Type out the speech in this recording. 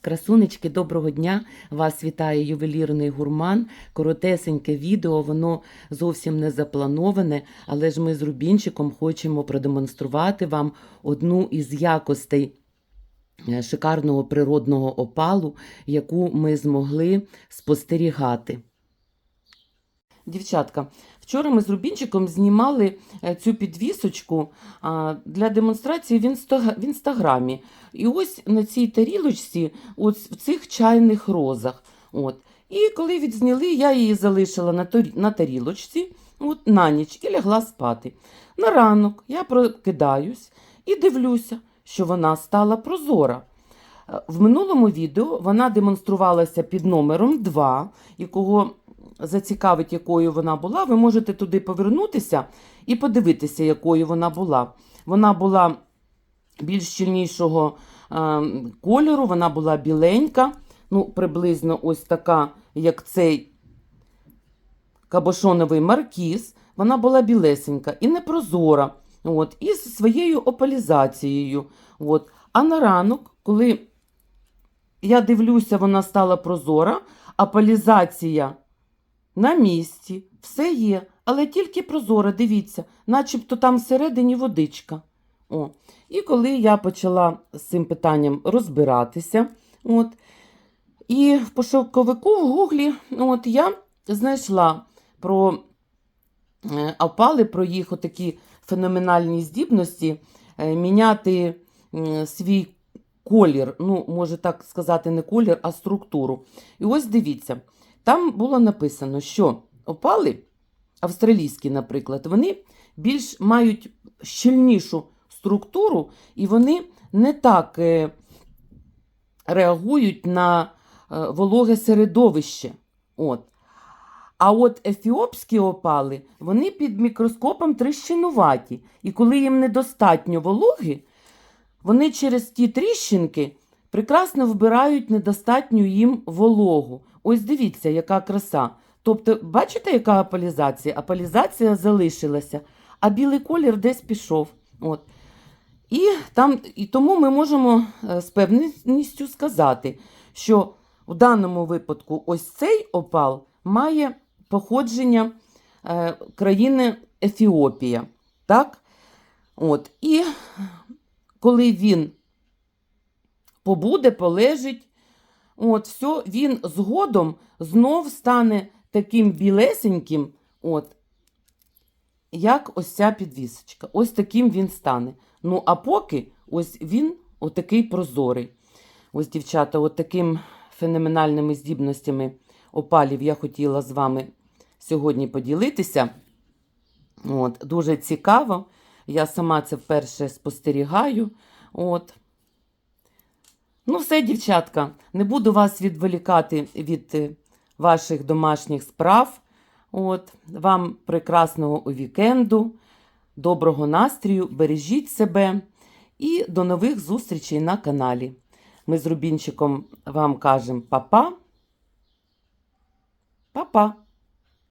Красунечки, доброго дня! Вас вітає ювелірний гурман. Коротесеньке відео, воно зовсім не заплановане, але ж ми з Рубінчиком хочемо продемонструвати вам одну із якостей е, шикарного природного опалу, яку ми змогли спостерігати. Дівчатка, вчора ми з Рубінчиком знімали е, цю підвісочку для демонстрації в, інстаграмі. І ось на цій тарілочці, от в цих чайних розах. От. І коли відзняли, я її залишила на, тарілочці от, на ніч і лягла спати. На ранок я прокидаюсь і дивлюся, що вона стала прозора. Е, В минулому відео вона демонструвалася під номером 2, і кого зацікавить, якою вона була, ви можете туди повернутися і подивитися, якою вона була. Вона була більш щільнішого е, кольору, вона була біленька, ну, приблизно ось така, як цей кабошоновий маркіз. Вона була білесенька і непрозора, от, і зі своєю опалізацією. От. А на ранок, коли я дивлюся, вона стала прозора, апалізація на місці, все є, але тільки прозора, дивіться, начебто там всередині водичка. О. І коли я почала з цим питанням розбиратися, от, і в пошуковику в гуглі от, я знайшла про е, опали, про їх отакі феноменальні здібності е, міняти свій колір, ну, може так сказати, не колір, а структуру. І ось дивіться, там було написано, що опали, австралійські, наприклад, вони більш мають щільнішу структуру, і вони не так е, реагують на е, вологе середовище. От. А от ефіопські опали, вони під мікроскопом тріщинуваті. І коли їм недостатньо вологи, вони через ті тріщинки прекрасно вбирають недостатню їм вологу. Ось дивіться, яка краса. Тобто, бачите, яка апалізація? Апалізація залишилася, а білий колір десь пішов. От. І, там, і тому ми можемо е, з певністю сказати, що в даному випадку ось цей опал має походження е, країни Ефіопія. Так? От. І коли він побуде, полежить, от, все, він згодом знов стане таким білесеньким, от, як ось ця підвісочка. Ось таким він стане. Ну, а поки ось він отакий прозорий. Ось, дівчата, от таким феноменальними здібностями опалів я хотіла з вами сьогодні поділитися. От, Дуже цікаво. Я сама це вперше спостерігаю. От. Ну, все, дівчатка, не буду вас відволікати від е, ваших домашніх справ. От. Вам прекрасного вікенду, доброго настрію, бережіть себе і до нових зустрічей на каналі. Ми з Рубінчиком вам кажемо па-па. Па-па.